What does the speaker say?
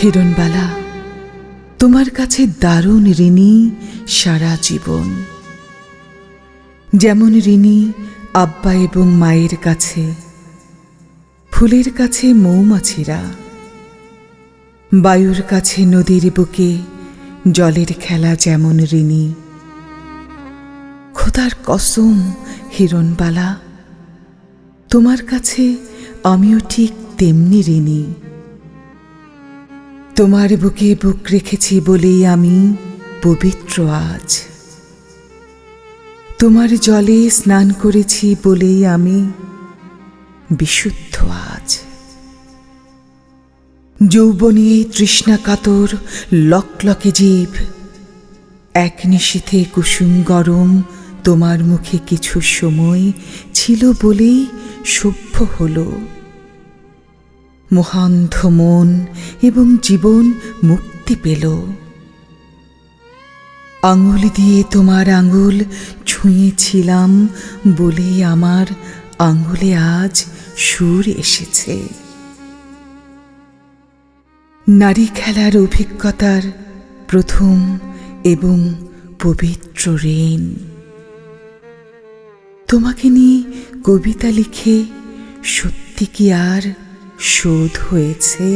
হিরণবালা, তোমার কাছে দারুণ ঋণী সারা জীবন। যেমন ঋণী আব্বা এবং মায়ের কাছে, ফুলের কাছে মৌমাছিরা, বায়ুর কাছে নদীর বুকে জলের খেলা যেমন ঋণী। খোদার কসম হিরণবালা, তোমার কাছে আমিও ঠিক তেমনি ঋণী। তোমার বুকে বুক রেখেছি বলেই আমি পবিত্র আজ। তোমার জলে স্নান করেছি বলেই আমি বিশুদ্ধ আজ। যৌবনে তৃষ্ণা কাতর, লকলকে জীব, এক নিশীথে কুসুম গরম তোমার মুখে কিছু সময় ছিল বলেই সভ্য হলো। মহান্ধ মন এবং জীবন মুক্তি পেল। আঙুল দিয়ে তোমার আঙুল ছুঁয়েছিলাম বলেই আমার আঙুলে আজ সুর এসেছে। নারী খেলার অভিজ্ঞতার প্রথম এবং পবিত্র ঋণ। তোমাকে নিয়ে কবিতা লিখে সত্যি কি আর শোধ হয়েছে